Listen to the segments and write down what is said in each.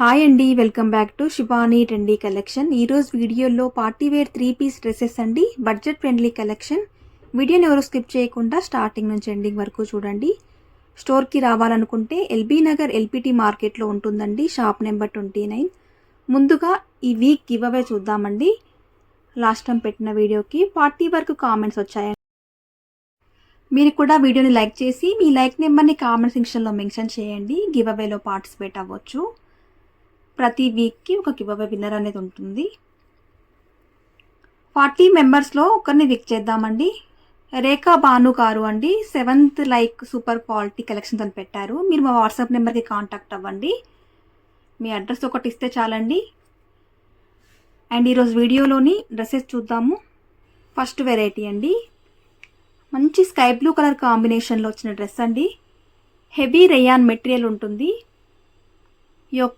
Hi అండి welcome back to Shivani trendy collection. ఈరోజు వీడియోలో party wear three piece dresses అండి. Budget friendly collection. వీడియోని ఎవరు స్కిప్ చేయకుండా స్టార్టింగ్ నుంచి ఎండింగ్ వరకు చూడండి. స్టోర్కి రావాలనుకుంటే ఎల్బీ నగర్ ఎల్పిటి మార్కెట్లో ఉంటుందండి షాప్ నెంబర్ ట్వంటీ నైన్. ముందుగా ఈ వీక్ గివ్ అవే చూద్దామండి. లాస్ట్ టైం పెట్టిన వీడియోకి పార్టీ వరకు కామెంట్స్ వచ్చాయండి. మీరు కూడా వీడియోని లైక్ చేసి మీ లైక్ నెంబర్ని కామెంట్ సెక్షన్లో మెన్షన్ చేయండి. గివ్ అవేలో పార్టిసిపేట్ అవ్వచ్చు. ప్రతి వీక్కి ఒక గివ్ విన్నర్ అనేది ఉంటుంది. ఫార్టీ మెంబర్స్లో ఒకరిని విక్ చేద్దామండి. రేఖా భాను గారు అండి seventh like super quality collections అని పెట్టారు. మీరు మా వాట్సాప్ నెంబర్కి కాంటాక్ట్ అవ్వండి. మీ అడ్రస్ ఒకటి ఇస్తే చాలండి. అండ్ ఈరోజు వీడియోలోని డ్రెస్సెస్ చూద్దాము. ఫస్ట్ వెరైటీ అండి. మంచి స్కై బ్లూ కలర్ కాంబినేషన్లో వచ్చిన డ్రెస్ అండి. హెవీ రేయాన్ మెటీరియల్ ఉంటుంది.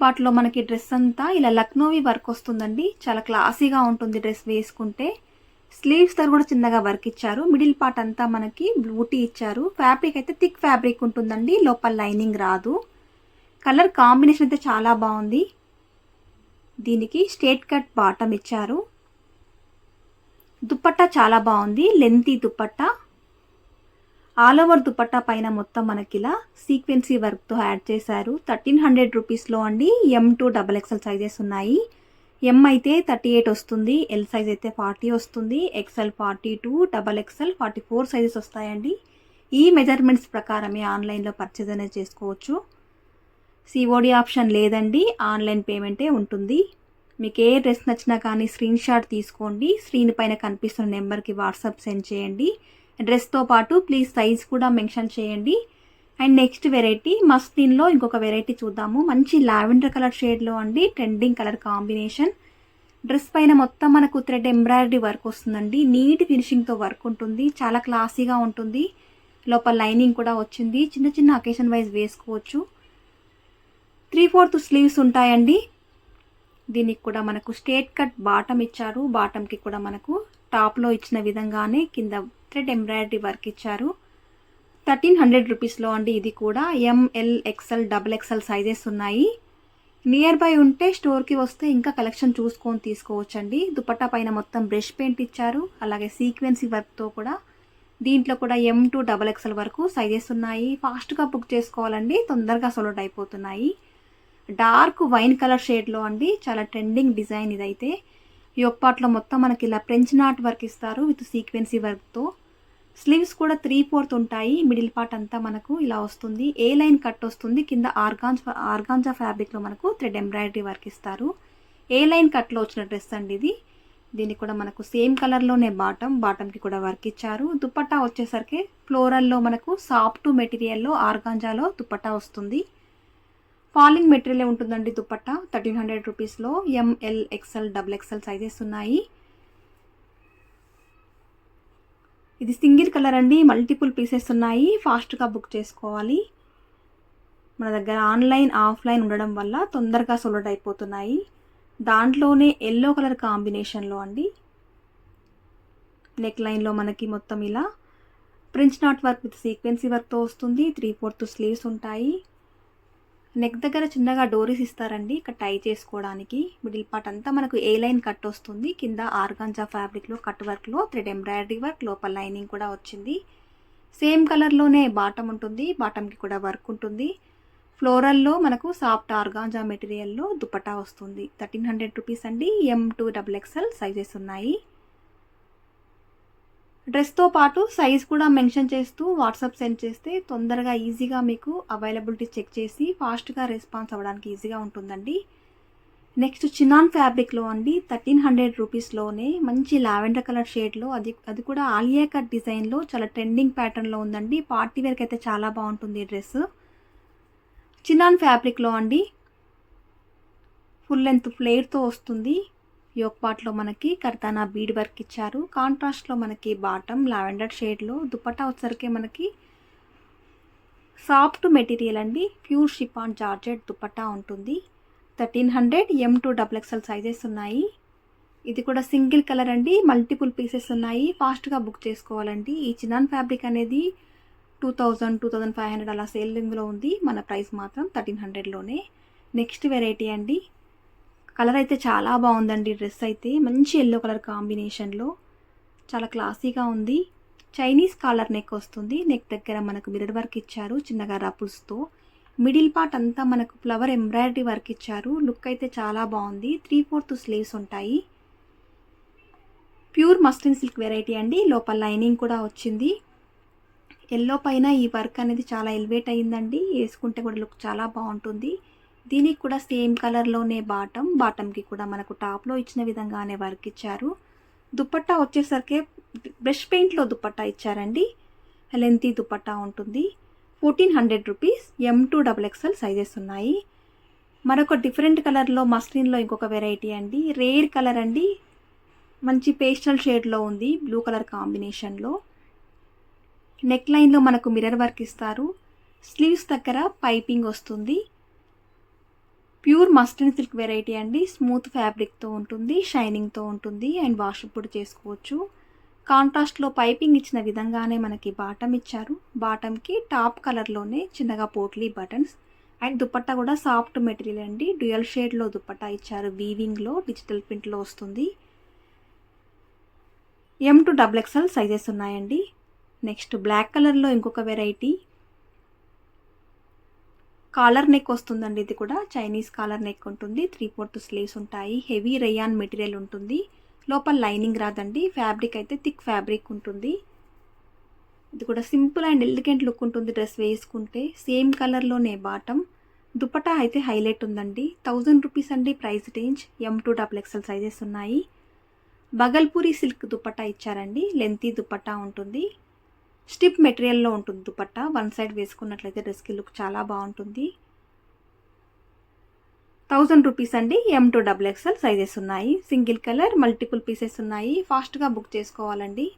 పార్ట్లో మనకి డ్రెస్ అంతా ఇలా లక్నోవి వర్క్ వస్తుందండి. చాలా క్లాసీగా ఉంటుంది డ్రెస్ వేసుకుంటే. స్లీవ్స్ దగ్గర కూడా చిన్నగా వర్క్ ఇచ్చారు. మిడిల్ పార్ట్ అంతా మనకి బ్లూటీ ఇచ్చారు. ఫ్యాబ్రిక్ అయితే థిక్ ఫ్యాబ్రిక్ ఉంటుందండి. లోపల లైనింగ్ రాదు. కలర్ కాంబినేషన్ అయితే చాలా బాగుంది. దీనికి స్ట్రేట్ కట్ బాటమ్ ఇచ్చారు. దుప్పట్ట చాలా బాగుంది. Lengthy dupatta. All over dupatta పైన మొత్తం మనకి ఇలా సీక్వెన్సీ వర్క్తో యాడ్ చేశారు. థర్టీన్ హండ్రెడ్ రూపీస్లో అండి. M to double XL sizes ఉన్నాయి. ఎం అయితే థర్టీ ఎయిట్ వస్తుంది ఎల్ సైజ్ అయితే ఫార్టీ వస్తుంది XL forty two double XL forty four sizes వస్తాయండి. ఈ మెజర్మెంట్స్ ప్రకారమే ఆన్లైన్లో పర్చేజ్ అనేది చేసుకోవచ్చు. సిఓడి ఆప్షన్ లేదండి. ఆన్లైన్ పేమెంటే ఉంటుంది. మీకు ఏ డ్రెస్ నచ్చినా కానీ స్క్రీన్ షాట్ తీసుకోండి. స్క్రీన్ పైన కనిపిస్తున్న నెంబర్కి వాట్సాప్ సెండ్ చేయండి. డ్రెస్తో పాటు ప్లీజ్ సైజ్ కూడా మెన్షన్ చేయండి. అండ్ నెక్స్ట్ వెరైటీ మస్తిన్లో ఇంకొక వెరైటీ చూద్దాము. మంచి లావెండర్ కలర్ షేడ్లో అండి. Trending colour combination. డ్రెస్ పైన మొత్తం మనకు థ్రెడ్ ఎంబ్రాయిడరీ వర్క్ వస్తుందండి. నీట్ ఫినిషింగ్తో వర్క్ ఉంటుంది. చాలా క్లాసీగా ఉంటుంది. లోపల లైనింగ్ కూడా వచ్చింది. చిన్న చిన్న అకేషన్ వైజ్ వేసుకోవచ్చు. త్రీ ఫోర్త్ స్లీవ్స్ ఉంటాయండి. దీనికి కూడా మనకు స్ట్రేట్ కట్ బాటమ్ ఇచ్చారు. బాటమ్కి కూడా మనకు టాప్లో ఇచ్చిన విధంగానే కింద థ్రెడ్ ఎంబ్రాయిడరీ వర్క్ ఇచ్చారు. థర్టీన్ హండ్రెడ్ రూపీస్లో అండి ఇది కూడా. M L XL double XL sizes ఉన్నాయి. నియర్ బై ఉంటే స్టోర్కి వస్తే ఇంకా కలెక్షన్ చూసుకొని తీసుకోవచ్చండి. దుపట్టా పైన మొత్తం బ్రష్ పెయింట్ ఇచ్చారు. అలాగే సీక్వెన్సీ వర్క్తో కూడా. దీంట్లో కూడా ఎం టూ డబల్ ఎక్స్ఎల్ వరకు సైజెస్ ఉన్నాయి. ఫాస్ట్గా బుక్ చేసుకోవాలండి. తొందరగా సొలౌట్ అయిపోతున్నాయి. డార్క్ వైన్ కలర్ షేడ్లో అండి. చాలా ట్రెండింగ్ డిజైన్ ఇదైతే. ఈ ఒప్పాట్లో మొత్తం మనకి ఇలా ఫ్రెంచ్ నాట్ వర్క్ ఇస్తారు విత్ సీక్వెన్సీ వర్క్తో స్లీవ్స్ కూడా త్రీ ఫోర్త్ ఉంటాయి. మిడిల్ పార్ట్ అంతా మనకు ఇలా వస్తుంది. ఏ లైన్ కట్ వస్తుంది. కింద ఆర్గాన్స్ ఆర్గాన్జా ఫ్యాబ్రిక్లో మనకు థ్రెడ్ ఎంబ్రాయిడరీ వర్క్ ఇస్తారు. ఏ లైన్ కట్లో వచ్చిన డ్రెస్ అండి ఇది. దీనికి కూడా మనకు సేమ్ కలర్లోనే బాటమ్ బాటమ్కి కూడా వర్క్ ఇచ్చారు. దుప్పట్టా వచ్చేసరికి ఫ్లోరల్లో మనకు సాఫ్ట్ మెటీరియల్లో ఆర్గాంజాలో దుప్పట్టా వస్తుంది. ఫాలింగ్ మెటీరియల్ ఉంటుందండి దుప్పట్టా? థర్టీన్ హండ్రెడ్ రూపీస్లో M L XL double XL sizes ఉన్నాయి. ఇది సింగిల్ కలర్ అండి మల్టిపుల్ పీసెస్ ఉన్నాయి ఫాస్ట్గా బుక్ చేసుకోవాలి. మన దగ్గర ఆన్లైన్ ఆఫ్లైన్ ఉండడం వల్ల తొందరగా సోల్డ్ అయిపోతున్నాయి. దాంట్లోనే ఎల్లో కలర్ కాంబినేషన్లో అండి. నెక్ లైన్లో మనకి మొత్తం ఇలా print knot work with sequins వర్క్తో వస్తుంది త్రీ ఫోర్త్ స్లీవ్స్ ఉంటాయి. నెక్ దగ్గర చిన్నగా డోరీస్ ఇస్తారండి. ఇక్కడ టై చేసుకోవడానికి. మిడిల్ పార్ట్ అంతా మనకు ఏ లైన్ కట్ వస్తుంది. కింద ఆర్గాంజా ఫ్యాబ్రిక్లో కట్ వర్క్లో థ్రెడ్ ఎంబ్రాయిడరీ వర్క్ లోపల లైనింగ్ కూడా వచ్చింది. సేమ్ కలర్లోనే బాటమ్ ఉంటుంది. బాటమ్కి కూడా వర్క్ ఉంటుంది. ఫ్లోరల్లో మనకు సాఫ్ట్ ఆర్గాంజా మెటీరియల్లో దుపటా వస్తుంది. థర్టీన్ హండ్రెడ్ రూపీస్ అండి. M to double XL sizes ఉన్నాయి. డ్రెస్తో పాటు సైజ్ కూడా మెన్షన్ చేస్తూ వాట్సాప్ సెండ్ చేస్తే తొందరగా ఈజీగా మీకు అవైలబిలిటీ చెక్ చేసి ఫాస్ట్గా రెస్పాన్స్ అవ్వడానికి ఈజీగా ఉంటుందండి. నెక్స్ట్ చినాన్ ఫ్యాబ్రిక్లో అండి థర్టీన్ హండ్రెడ్ రూపీస్లోనే మంచి లావెండర్ కలర్ షేడ్లో అది అది కూడా ఆలియా కట్ డిజైన్లో చాలా ట్రెండింగ్ ప్యాటర్న్లో ఉందండి. పార్టీ వేర్కి అయితే చాలా బాగుంటుంది ఈ డ్రెస్ చినాన్ ఫ్యాబ్రిక్లో అండి ఫుల్ లెంత్ ఫ్లేర్తో వస్తుంది. యోక్ పార్ట్లో మనకి కర్తానా బీడ్ వర్క్ ఇచ్చారు. కాంట్రాస్ట్లో మనకి బాటమ్ లావెండర్ షేడ్లో దుపట్టా వచ్చరికి మనకి సాఫ్ట్ మెటీరియల్ అండి. ప్యూర్ షిపాన్ జార్జెట్ దుపట్టా ఉంటుంది. Thirteen hundred M to double XL sizes ఉన్నాయి. ఇది కూడా సింగిల్ కలర్ అండి. మల్టిపుల్ పీసెస్ ఉన్నాయి. ఫాస్ట్గా బుక్ చేసుకోవాలండి. ఈ చినాన్ ఫ్యాబ్రిక్ అనేది two thousand two thousand five hundred అలా సేలింగ్లో ఉంది. మన ప్రైస్ మాత్రం థర్టీన్ హండ్రెడ్లోనే. నెక్స్ట్ వెరైటీ అండి. కలర్ అయితే చాలా బాగుందండి డ్రెస్ అయితే. మంచి ఎల్లో కలర్ కాంబినేషన్లో చాలా క్లాసీగా ఉంది. చైనీస్ కాలర్ నెక్ వస్తుంది. నెక్ దగ్గర మనకు మిరర్ వర్క్ ఇచ్చారు. చిన్నగా రపుల్స్తో మిడిల్ పార్ట్ అంతా మనకు ఫ్లవర్ ఎంబ్రాయిడరీ వర్క్ ఇచ్చారు. లుక్ అయితే చాలా బాగుంది. త్రీ ఫోర్త్ స్లీవ్స్ ఉంటాయి. ప్యూర్ మస్లిన్ సిల్క్ వెరైటీ అండి. లోపల లైనింగ్ కూడా వచ్చింది. ఎల్లో పైన ఈ వర్క్ అనేది చాలా ఎలివేట్ అయ్యిందండి. వేసుకుంటే కూడా లుక్ చాలా బాగుంటుంది. దీనికి కూడా సేమ్ కలర్లోనే బాటమ్ బాటమ్కి కూడా మనకు టాప్లో ఇచ్చిన విధంగానే వర్క్ ఇచ్చారు. దుపట్టా వచ్చేసరికి బ్రష్ పెయింట్లో దుపట్టా ఇచ్చారండి. లెంతీ దుపట్టా ఉంటుంది. Fourteen hundred rupees M to double XL sizes ఉన్నాయి. మరొక డిఫరెంట్ కలర్లో మస్లిన్లో ఇంకొక వెరైటీ అండి. రేర్ కలర్ అండి. మంచి పేస్టల్ షేడ్లో ఉంది బ్లూ కలర్ కాంబినేషన్లో. నెక్ లైన్లో మనకు మిర్రర్ వర్క్ ఇస్తారు. స్లీవ్స్ దగ్గర పైపింగ్ వస్తుంది. ప్యూర్ మస్లిన్ సిల్క్ వెరైటీ అండి. స్మూత్ ఫ్యాబ్రిక్తో ఉంటుంది షైనింగ్తో ఉంటుంది అండ్ వాష్ కూడా చేసుకోవచ్చు. కాంట్రాస్ట్లో పైపింగ్ ఇచ్చిన విధంగానే మనకి బాటమ్ ఇచ్చారు. బాటమ్కి టాప్ కలర్లోనే చిన్నగా పోట్లీ బటన్స్ అండ్ దుపట్టా కూడా సాఫ్ట్ మెటీరియల్ అండి. డ్యూయల్ షేడ్లో దుపట్టా ఇచ్చారు. వీవింగ్లో డిజిటల్ ప్రింట్లో వస్తుంది. M to double XL sizes ఉన్నాయండి. నెక్స్ట్ బ్లాక్ కలర్లో ఇంకొక వెరైటీ కాలర్ నెక్ వస్తుందండి ఇది కూడా. చైనీస్ కాలర్ నెక్ ఉంటుంది. త్రీ ఫోర్త్ స్లీవ్స్ ఉంటాయి. హెవీ రేయాన్ మెటీరియల్ ఉంటుంది. లోపల లైనింగ్ రాదండి. ఫ్యాబ్రిక్ అయితే థిక్ ఫ్యాబ్రిక్ ఉంటుంది. ఇది కూడా సింపుల్ అండ్ ఎలిగెంట్ లుక్ ఉంటుంది డ్రెస్ వేసుకుంటే. సేమ్ కలర్లోనే బాటమ్. దుపటా అయితే హైలైట్ ఉందండి. థౌజండ్ రూపీస్ అండి price range. M to double XL sizes ఉన్నాయి. బగల్పూరి సిల్క్ దుపటా ఇచ్చారండి. లెంతీ దుపటా ఉంటుంది. స్టిప్ మెటీరియల్లో ఉంటుంది దుపట్టా. వన్ సైడ్ వేసుకున్నట్లయితే డ్రెస్కి లుక్ చాలా బాగుంటుంది. థౌజండ్ రూపీస్ అండి. M to double XL sizes ఉన్నాయి. సింగిల్ కలర్ మల్టిపుల్ పీసెస్ ఉన్నాయి. ఫాస్ట్గా బుక్ చేసుకోవాలండి.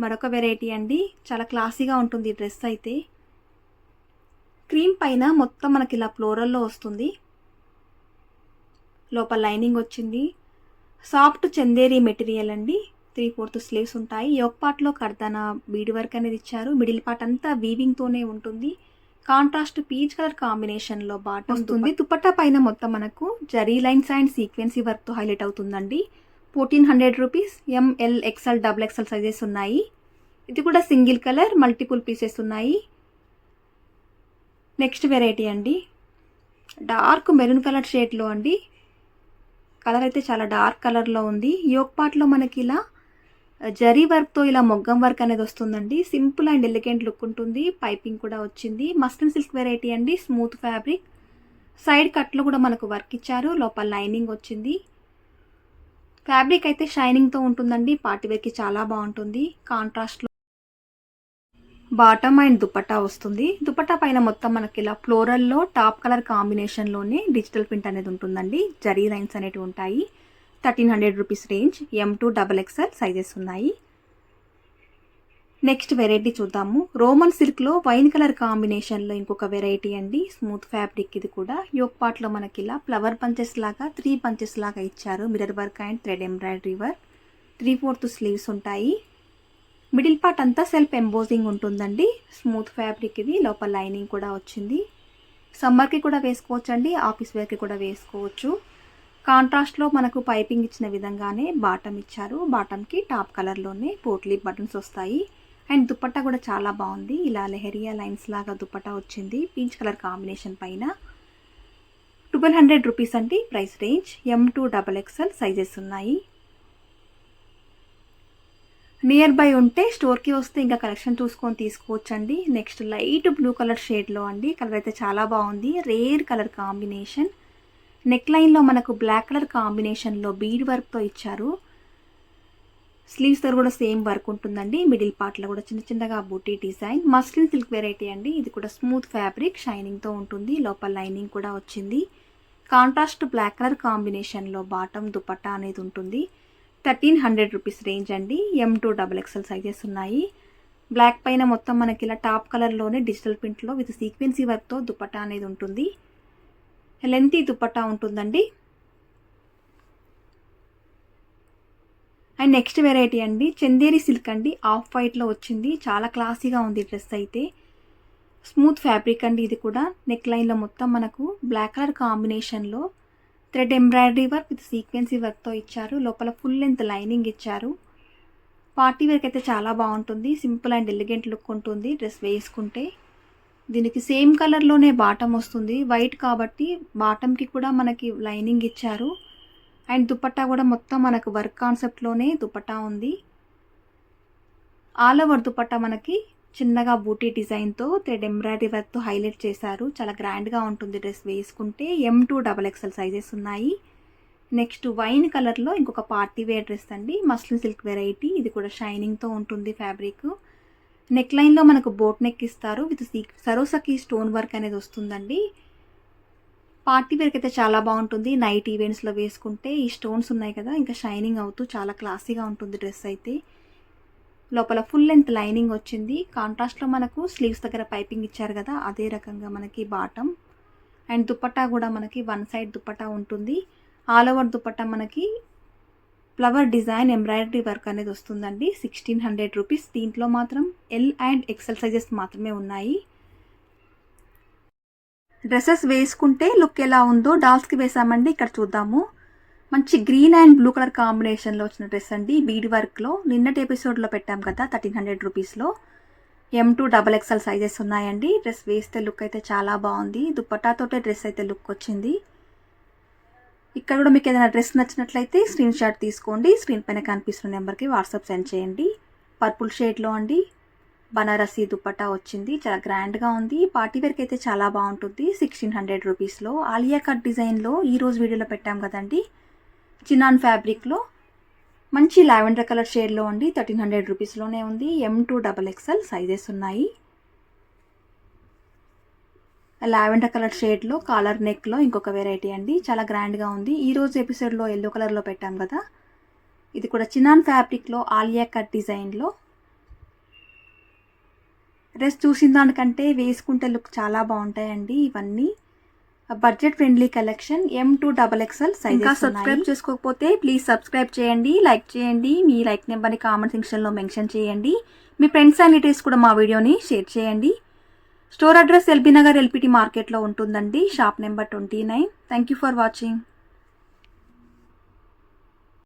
మరొక వెరైటీ అండి. చాలా క్లాసీగా ఉంటుంది ఈ డ్రెస్ అయితే. క్రీమ్ పైన మొత్తం మనకి ఇలా ఫ్లోరల్లో వస్తుంది. లోపల లైనింగ్ వచ్చింది. సాఫ్ట్ చందేరి మెటీరియల్ అండి. త్రీ ఫోర్త్ స్లీవ్స్ ఉంటాయి. యోక్ పార్ట్లో కర్దన బీడ్ వర్క్ అనేది ఇచ్చారు. మిడిల్ పార్ట్ అంతా వీవింగ్తోనే ఉంటుంది. కాంట్రాస్ట్ పీచ్ కలర్ కాంబినేషన్లో బాటం వస్తుంది. దుపట్టా పైన మొత్తం మనకు జరీ లైన్స్ అండ్ సీక్వెన్సీ వర్క్తో హైలైట్ అవుతుందండి. Fourteen hundred rupees M L XL double XL sizes ఉన్నాయి. ఇది కూడా సింగిల్ కలర్ మల్టిపుల్ పీసెస్ ఉన్నాయి. నెక్స్ట్ వెరైటీ అండి. డార్క్ మెరూన్ కలర్ షేడ్లో అండి. కలర్ అయితే చాలా డార్క్ కలర్లో ఉంది. యోక్ పార్ట్లో మనకి ఇలా జరీ వర్క్తో ఇలా మొగ్గం వర్క్ అనేది వస్తుందండి. సింపుల్ అండ్ ఎలిగెంట్ లుక్ ఉంటుంది. పైపింగ్ కూడా వచ్చింది. మస్లిన్ సిల్క్ వెరైటీ అండి. Smooth fabric. సైడ్ కట్లో కూడా మనకు వర్క్ ఇచ్చారు. లోపల లైనింగ్ వచ్చింది. ఫ్యాబ్రిక్ అయితే షైనింగ్తో ఉంటుందండి. పార్టీ వేర్కి చాలా బాగుంటుంది. కాంట్రాస్ట్లో బాటమ్ అండ్ దుపట్టా వస్తుంది. దుపట్టా పైన మొత్తం మనకి ఇలా ఫ్లోరల్లో టాప్ కలర్ కాంబినేషన్లోనే డిజిటల్ ప్రింట్ అనేది ఉంటుందండి. జరీ లైన్స్ అనేవి ఉంటాయి. Thirteen hundred rupees range M to double XL sizes ఉన్నాయి. నెక్స్ట్ వెరైటీ చూద్దాము. రోమన్ సిల్క్లో వైన్ కలర్ కాంబినేషన్లో ఇంకొక వెరైటీ అండి. స్మూత్ ఫ్యాబ్రిక్ ఇది కూడా. యోక్ పార్ట్లో మనకి ఇలా ఫ్లవర్ పంచెస్ లాగా త్రీ పంచెస్ లాగా ఇచ్చారు. Mirror work and thread embroidery work three fourth sleeves ఉంటాయి. మిడిల్ పార్ట్ అంతా సెల్ఫ్ ఎంబోజింగ్ ఉంటుందండి. స్మూత్ ఫ్యాబ్రిక్ ఇది. లోపల లైనింగ్ కూడా వచ్చింది. సమ్మర్కి కూడా వేసుకోవచ్చు అండి ఆఫీస్ వేర్కి కూడా వేసుకోవచ్చు. కాంట్రాస్ట్లో మనకు పైపింగ్ ఇచ్చిన విధంగానే బాటమ్ ఇచ్చారు. బాటమ్కి టాప్ కలర్లోనే పోట్లీ బటన్స్ వస్తాయి. అండ్ దుపట్టా కూడా చాలా బాగుంది. ఇలా లెహరియా లైన్స్ లాగా దుపట్టా వచ్చింది. పీచ్ కలర్ కాంబినేషన్ పైన ట్వెల్వ్ హండ్రెడ్ రూపీస్ అండి price range. M to double XL sizes ఉన్నాయి. నియర్ బై ఉంటే స్టోర్కి వస్తే ఇంకా కలెక్షన్ చూసుకొని తీసుకోవచ్చండి. నెక్స్ట్ లైట్ బ్లూ కలర్ షేడ్లో అండి. కలర్ అయితే చాలా బాగుంది. Rare colour combination. నెక్ లైన్లో మనకు బ్లాక్ కలర్ కాంబినేషన్లో బీడ్ వర్క్తో ఇచ్చారు. స్లీవ్స్ దగ్గర కూడా సేమ్ వర్క్ ఉంటుందండి. మిడిల్ పార్ట్లో కూడా చిన్న చిన్నగా booti design. Muslin silk variety అండి. ఇది కూడా స్మూత్ ఫ్యాబ్రిక్ షైనింగ్తో ఉంటుంది. లోపల లైనింగ్ కూడా వచ్చింది. కాంట్రాస్ట్ బ్లాక్ కలర్ కాంబినేషన్లో బాటమ్ దుపట్టా అనేది ఉంటుంది. థర్టీన్ హండ్రెడ్ రూపీస్ రేంజ్ అండి. M to double XL sizes ఉన్నాయి. బ్లాక్ పైన మొత్తం మనకి ఇలా టాప్ కలర్లోనే డిజిటల్ ప్రింట్లో విత్ సీక్వెన్సీ వర్క్తో దుపట్టా అనేది ఉంటుంది. లెంతీ దుపట్టా ఉంటుందండి. అండ్ నెక్స్ట్ వెరైటీ అండి చందేరి సిల్క్ అండి. ఆఫ్ వైట్లో వచ్చింది చాలా క్లాసీగా ఉంది డ్రెస్ అయితే. స్మూత్ ఫ్యాబ్రిక్ అండి ఇది కూడా. నెక్ లైన్లో మొత్తం మనకు బ్లాక్ కలర్ కాంబినేషన్లో thread embroidery work with sequins వర్క్తో ఇచ్చారు. లోపల ఫుల్ లెంత్ లైనింగ్ ఇచ్చారు. పార్టీ వేర్కి అయితే చాలా బాగుంటుంది. సింపుల్ అండ్ ఎలిగెంట్ లుక్ ఉంటుంది డ్రెస్ వేసుకుంటే. దీనికి సేమ్ కలర్లోనే బాటమ్ వస్తుంది. వైట్ కాబట్టి బాటమ్కి కూడా మనకి లైనింగ్ ఇచ్చారు. అండ్ దుపట్టా కూడా మొత్తం మనకు వర్క్ కాన్సెప్ట్లోనే దుపట్టా ఉంది. ఆల్ ఓవర్ దుపట్టా మనకి చిన్నగా బూటీ డిజైన్తో థ్రెడ్ ఎంబ్రాయిడరీ వర్క్తో హైలైట్ చేశారు. చాలా గ్రాండ్గా ఉంటుంది డ్రెస్ వేసుకుంటే. M to double XL sizes ఉన్నాయి. నెక్స్ట్ వైన్ కలర్లో ఇంకొక పార్టీ వేర్ డ్రెస్ అండి. మస్లిన్ సిల్క్ వెరైటీ ఇది కూడా షైనింగ్తో ఉంటుంది ఫ్యాబ్రిక్ నెక్ లైన్లో మనకు బోట్ నెక్ ఇస్తారు. విత్ సరోసకి స్టోన్ వర్క్ అనేది వస్తుందండి. పార్టీ వేర్కి అయితే చాలా బాగుంటుంది. నైట్ ఈవెంట్స్లో వేసుకుంటే ఈ స్టోన్స్ ఉన్నాయి కదా ఇంకా షైనింగ్ అవుతూ చాలా క్లాసీగా ఉంటుంది డ్రెస్ అయితే. లోపల ఫుల్ లెంత్ లైనింగ్ వచ్చింది. కాంట్రాస్ట్లో మనకు స్లీవ్స్ దగ్గర పైపింగ్ ఇచ్చారు కదా అదే రకంగా మనకి బాటమ్ అండ్ దుపట్టా కూడా మనకి వన్ సైడ్ దుప్పట్టా ఉంటుంది. ఆల్ ఓవర్ దుపట్టా మనకి ఫ్లవర్ డిజైన్ ఎంబ్రాయిడరీ వర్క్ అనేది వస్తుందండి. సిక్స్టీన్ హండ్రెడ్ రూపీస్ దీంట్లో మాత్రం ఎల్ అండ్ ఎక్సెల్ సైజెస్ మాత్రమే ఉన్నాయి. డ్రెస్సెస్ వేసుకుంటే లుక్ ఎలా ఉందో డాల్స్కి వేసామండి. ఇక్కడ చూద్దాము. మంచి గ్రీన్ అండ్ బ్లూ కలర్ కాంబినేషన్లో వచ్చిన డ్రెస్ అండి. బీడ్ వర్క్లో నిన్నటి ఎపిసోడ్లో పెట్టాం కదా థర్టీన్ హండ్రెడ్ రూపీస్లో M to double XL sizes ఉన్నాయండి. డ్రెస్ వేస్తే లుక్ అయితే చాలా బాగుంది. దుప్పటాతోటే డ్రెస్ అయితే లుక్ వచ్చింది. ఇక్కడ కూడా మీకు ఏదైనా డ్రెస్ నచ్చినట్లయితే స్క్రీన్ షాట్ తీసుకోండి. స్క్రీన్ పైన కనిపిస్తున్న నెంబర్కి వాట్సాప్ సెండ్ చేయండి. పర్పుల్ షేడ్లో అండి. బనారసి దుప్పట్టా వచ్చింది. చాలా గ్రాండ్గా ఉంది. పార్టీ వేర్కి అయితే చాలా బాగుంటుంది. సిక్స్టీన్ హండ్రెడ్ రూపీస్లో. ఆలియా కట్ డిజైన్లో ఈ రోజు వీడియోలో పెట్టాం కదండి. చినాన్ ఫ్యాబ్రిక్లో. మంచి లావెండర్ కలర్ షేడ్లో అండి. థర్టీన్ హండ్రెడ్ రూపీస్లోనే ఉంది. M to double XL sizes ఉన్నాయి. లావెండర్ కలర్ షేడ్లో కాలర్ నెక్లో ఇంకొక వెరైటీ అండి. చాలా గ్రాండ్గా ఉంది. ఈ రోజు ఎపిసోడ్లో ఎల్లో కలర్లో పెట్టాం కదా. ఇది కూడా చినాన్ ఫ్యాబ్రిక్లో ఆలియా కట్ డిజైన్లో. డ్రెస్ చూసిన దానికంటే వేసుకుంటే లుక్ చాలా బాగుంటాయండి ఇవన్నీ. Budget friendly collection M to double XL size ఇంకా సబ్స్క్రైబ్ చేసుకోకపోతే ప్లీజ్ సబ్స్క్రైబ్ చేయండి లైక్ చేయండి మీ లైక్ నెంబర్ని కామెంట్ సెక్షన్లో మెన్షన్ చేయండి. మీ ఫ్రెండ్స్ అండ్ రిలేటివ్స్ కూడా మా వీడియోని షేర్ చేయండి. Store address LB Nagar LPT మార్కెట్లో ఉంటుందండి. Shop number twenty nine. Thank you for watching